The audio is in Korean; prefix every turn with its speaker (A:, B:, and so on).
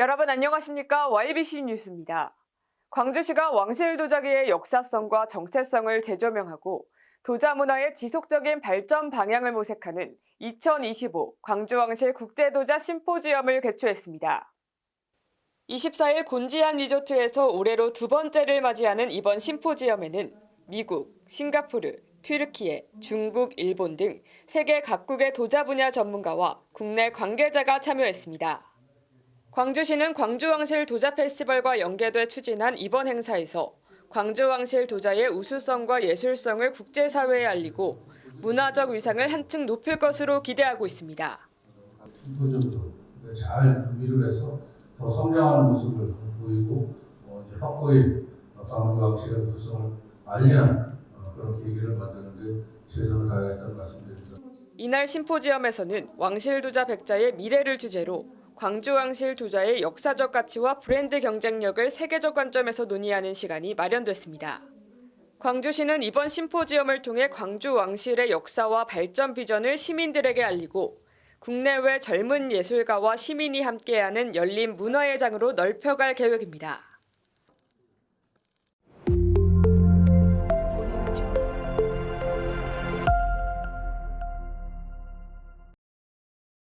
A: 여러분 안녕하십니까? YBC 뉴스입니다. 광주시가 왕실 도자기의 역사성과 정체성을 재조명하고 도자 문화의 지속적인 발전 방향을 모색하는 2025 광주왕실 국제도자 심포지엄을 개최했습니다. 24일 곤지암 리조트에서 올해로 두 번째를 맞이하는 이번 심포지엄에는 미국, 싱가포르, 튀르키예, 중국, 일본 등 세계 각국의 도자 분야 전문가와 국내 관계자가 참여했습니다. 광주시는 광주왕실 도자 페스티벌과 연계돼 추진한 이번 행사에서 광주왕실 도자의 우수성과 예술성을 국제사회에 알리고 문화적 위상을 한층 높일 것으로 기대하고 있습니다.
B: 잘 준비를 해서 더 성장하는 모습을 보이고 어, 확고히 광주왕실의 우수성을 알리는 어, 그런 계기를 만드는데 최선을 다하겠다는 말씀드립니다.
A: 이날 심포지엄에서는 왕실 도자 백자의 미래를 주제로 광주 왕실 도자의 역사적 가치와 브랜드 경쟁력을 세계적 관점에서 논의하는 시간이 마련됐습니다. 광주시는 이번 심포지엄을 통해 광주 왕실의 역사와 발전 비전을 시민들에게 알리고 국내외 젊은 예술가와 시민이 함께하는 열린 문화의 장으로 넓혀갈 계획입니다.